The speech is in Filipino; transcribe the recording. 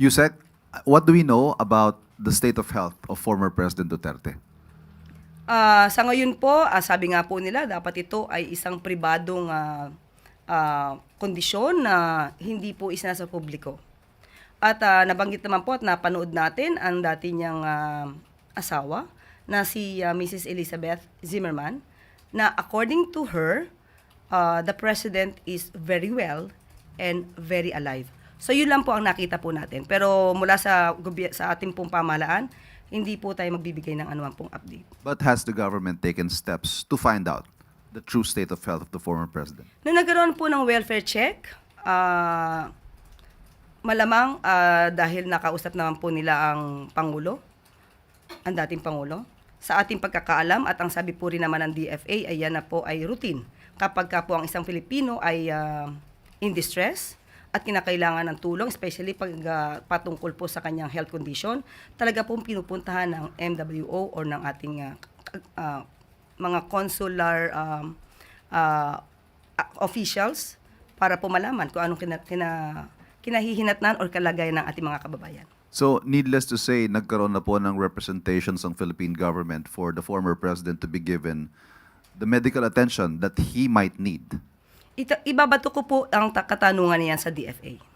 Yusek, what do we know about the state of health of former President Duterte? Ah, sa ngayon po, ah, sabi nga po nila, dapat ito ay isang pribadong ah, ah, kondisyon na hindi po isa sa publiko. At ah, nabanggit naman po at napanood natin ang dati niyang ah, asawa na si ah, Mrs. Elizabeth Zimmerman na according to her, ah, the president is very well and very alive. So yun lang po ang nakita po natin. Pero mula sa sa ating pong pamahalaan, hindi po tayo magbibigay ng anuman pong update. But has the government taken steps to find out the true state of health of the former president? Nung nagkaroon po ng welfare check, ah, malamang ah, dahil nakausap naman po nila ang Pangulo, ang dating Pangulo, sa ating pagkakaalam at ang sabi po rin naman ng DFA ay yan na po ay routine. Kapag ka po ang isang Filipino ay ah, in distress at kinakailangan ng tulong, especially pag ah, patungkol po sa kanyang health condition, talaga pong pinupuntahan ng MWO or ng ating k- ah, mga consular um, a- officials para po malaman kung anong kina, kina, kinahihinatnan or kalagayan ng ating mga kababayan. So, needless to say, nagkaroon na po ng representations ng Philippine government for the former president to be given the medical attention that he might need. Ito, ibabato ko po ang ta- katanungan niyan sa DFA.